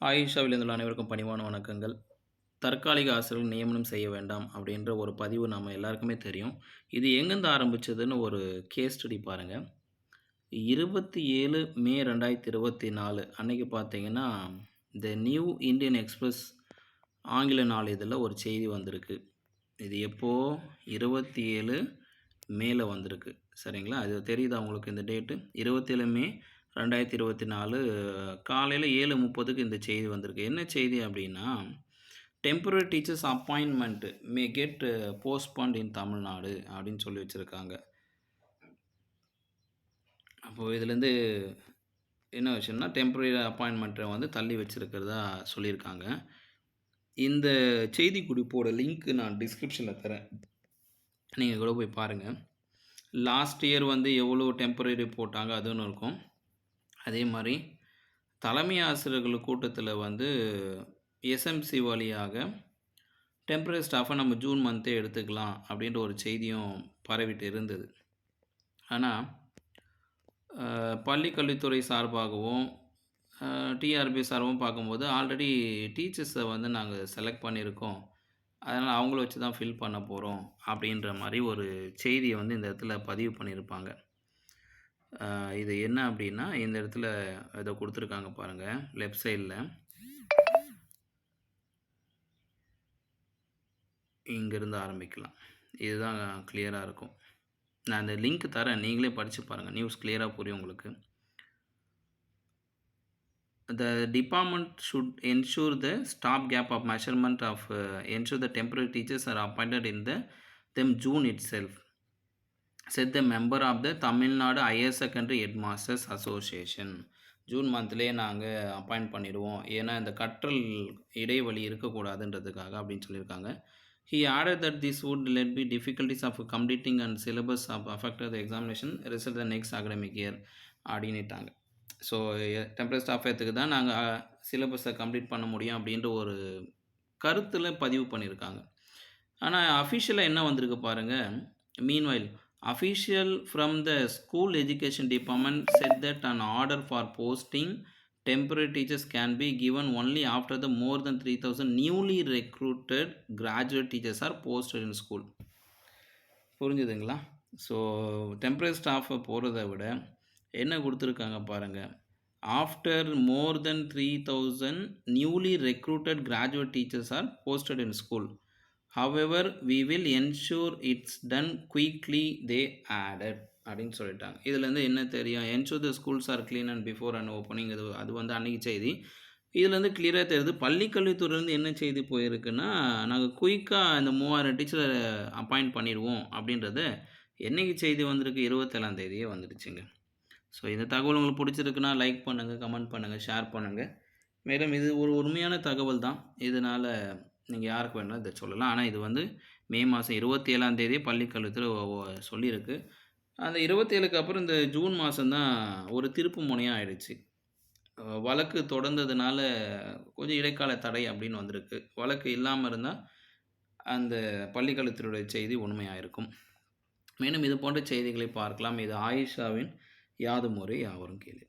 ஆயிஷாவில் அனைவருக்கும் பணிவான வணக்கங்கள். தற்காலிக ஆசிரியர்கள் நியமனம் செய்ய வேண்டாம் அப்படின்ற ஒரு பதிவு நம்ம எல்லாருக்குமே தெரியும். இது எங்கேருந்து ஆரம்பிச்சதுன்னு ஒரு கேஸ் ஸ்டடி பாருங்கள் இருபத்தி ஏழு மே ரெண்டாயிரத்தி இருபத்தி நாலு அன்னைக்கு பார்த்தீங்கன்னா த நியூ இந்தியன் எக்ஸ்பிரஸ் ஆங்கில நாளிதழில் ஒரு செய்தி வந்திருக்கு. இது எப்போது இருபத்தி ஏழு மேல வந்திருக்கு. சரிங்களா? அது தெரியுதா உங்களுக்கு இந்த டேட்டு இருபத்தேழு மே ரெண்டாயிரத்தி இருபத்தி நாலு காலையில் ஏழு முப்பதுக்கு இந்த செய்தி வந்திருக்கு. என்ன செய்தி அப்படின்னா temporary teachers appointment may get postponed in Tamil Nadu அப்படின்னு சொல்லி வச்சுருக்காங்க. அப்போது இதுலேருந்து என்ன விஷயம்னா டெம்பரரி அப்பாயின்மெண்ட்டை வந்து தள்ளி வச்சுருக்கிறதா சொல்லியிருக்காங்க. இந்த செய்தி குறிப்போட லிங்க்கு நான் டிஸ்கிரிப்ஷனில் தரேன். நீங்கள் கூட போய் பாருங்கள் லாஸ்ட் இயர் வந்து எவ்வளோ டெம்பரரி போட்டாங்க அதுன்னு இருக்கும். அதே மாதிரி தலைமை ஆசிரியர்கள் கூட்டத்தில் வந்து எஸ்எம்சி வழியாக டெம்பரரி ஸ்டாஃபை நம்ம ஜூன் மந்த்தே எடுத்துக்கலாம் அப்படின்ற ஒரு செய்தியும் பரவிட்டு இருந்தது. ஆனால் பள்ளி கல்வித்துறை சார்பாகவும் டிஆர்பி சார்பாகவும் பார்க்கும்போது ஆல்ரெடி டீச்சர்ஸை வந்து நாங்கள் செலக்ட் பண்ணியிருக்கோம். அதனால் அவங்கள வச்சு தான் ஃபில் பண்ண போகிறோம் அப்படின்ற மாதிரி ஒரு செய்தியை வந்து இந்த இடத்துல பதிவு பண்ணியிருப்பாங்க. இது என்ன அப்படின்னா இந்த இடத்துல இதை கொடுத்துருக்காங்க பாருங்கள் லெஃப்ட் சைடில் இங்கேருந்து ஆரம்பிக்கலாம். இதுதான் கிளியராக இருக்கும். நான் அந்த லிங்க் தரேன் நீங்களே படித்து பாருங்கள் நியூஸ் கிளியராக புரியும் உங்களுக்கு. The department should ensure the stop gap of measurement of uh, ensure the temporary teachers are appointed in the them June itself. Said the member of the Tamil Nadu higher secondary headmasters association. June மந்த்லேயே நாங்கள் appoint பண்ணிடுவோம். ஏன்னா இந்த கற்றல் இடைவெளி இருக்கக்கூடாதுன்றதுக்காக அப்படின்னு சொல்லியிருக்காங்க. He order that this would lead be difficulties of completing and syllabus of affect the examination result the next academic year அப்படின்னுட்டாங்க so temporary staff ஏற்றுக்கு தான் நாங்கள் சிலபஸை கம்ப்ளீட் பண்ண முடியும் அப்படின்ற ஒரு கருத்தில் பதிவு பண்ணியிருக்காங்க. ஆனால் அஃபிஷியலாக என்ன வந்திருக்கு பாருங்கள் meanwhile official from the school education department said that an order for posting temporary teachers can be given only after the more than three thousand newly recruited graduate teachers are posted in school புரிஞ்சுதுங்களா? So temporary ஸ்டாஃபை போகிறத விட என்ன கொடுத்துருக்காங்க பாருங்கள் after more than three thousand newly recruited graduate teachers are posted in school however we will ensure it's done quickly they added அப்படின்னு சொல்லிட்டாங்க. இதுலேருந்து என்ன தெரியும்? Ensure the schools are clean and before and opening இது அது வந்து அன்றைக்கி செய்தி. இதுலேருந்து கிளியராக தெரியுது. பள்ளிக்கல்வித்துறையிலேருந்து என்ன செய்தி போயிருக்குன்னா நாங்கள் குயிக்காக இந்த மூவாயிரம் டீச்சரை அப்பாயிண்ட் பண்ணிடுவோம் அப்படின்றத என்னைக்கு செய்தி வந்திருக்கு? இருபத்தேழாம் தேதியே வந்துடுச்சுங்க. ஸோ இந்த தகவல் உங்களுக்கு பிடிச்சிருக்குன்னா லைக் பண்ணுங்கள் கமெண்ட் பண்ணுங்கள் ஷேர் பண்ணுங்கள் மேலும் இது ஒரு உண்மையான தகவல் தான். இதனால் நீங்கள் யாருக்கு வேணாலும் இதை சொல்லலாம். ஆனால் இது வந்து மே மாதம் இருபத்தி ஏழாம் தேதி பள்ளி சொல்லியிருக்கு. அந்த இருபத்தேழுக்கு அப்புறம் இந்த ஜூன் மாதம்தான் ஒரு திருப்பு முனையாக ஆயிடுச்சு. வழக்கு தொடர்ந்ததுனால கொஞ்சம் இடைக்கால தடை அப்படின்னு வந்திருக்கு. வழக்கு இல்லாமல் இருந்தால் அந்த பள்ளிக்கல்வித்துறையுடைய செய்தி உண்மையாக இருக்கும் மேலும் இது போன்ற செய்திகளை பார்க்கலாம். இது ஆயிஷாவின் யாது முறை யாவரும் கேள்வி